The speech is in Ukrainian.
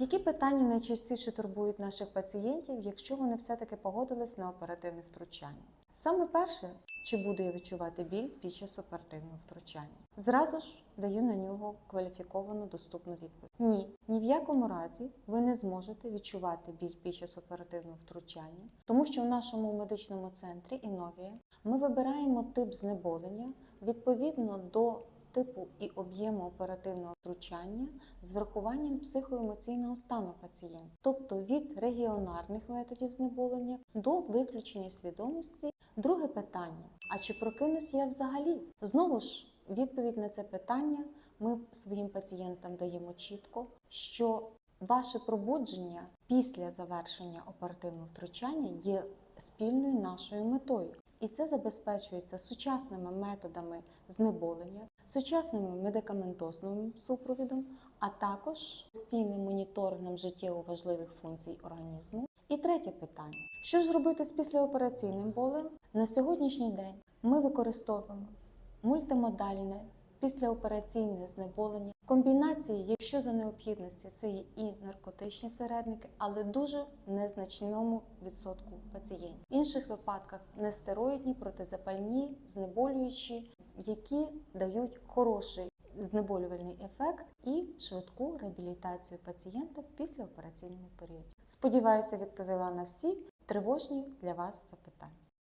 Які питання найчастіше турбують наших пацієнтів, якщо вони все-таки погодились на оперативне втручання? Саме перше, чи буду я відчувати біль під час оперативного втручання? Зразу ж даю на нього кваліфіковану доступну відповідь. Ні, ні в якому разі ви не зможете відчувати біль під час оперативного втручання, тому що в нашому медичному центрі Інновія ми вибираємо тип знеболення відповідно до типу і об'єму оперативного втручання з врахуванням психоемоційного стану пацієнта, тобто від регіонарних методів знеболення до виключення свідомості. Друге питання: а чи прокинусь я взагалі? Знову ж відповідь на це питання ми своїм пацієнтам даємо чітко, що ваше пробудження після завершення оперативного втручання є спільною нашою метою. І це забезпечується сучасними методами знеболення, сучасним медикаментозним супровідом, а також постійним моніторингом життєво важливих функцій організму. І третє питання: що ж робити з післяопераційним болем? На сьогоднішній день ми використовуємо мультимодальне післяопераційне знеболення. Комбінації, якщо за необхідності, це є і наркотичні середники, але дуже незначному відсотку пацієнтів. В інших випадках нестероїдні, протизапальні, знеболюючі, які дають хороший знеболювальний ефект і швидку реабілітацію пацієнта в післяопераційному періоді. Сподіваюся, відповіла на всі тривожні для вас запитання.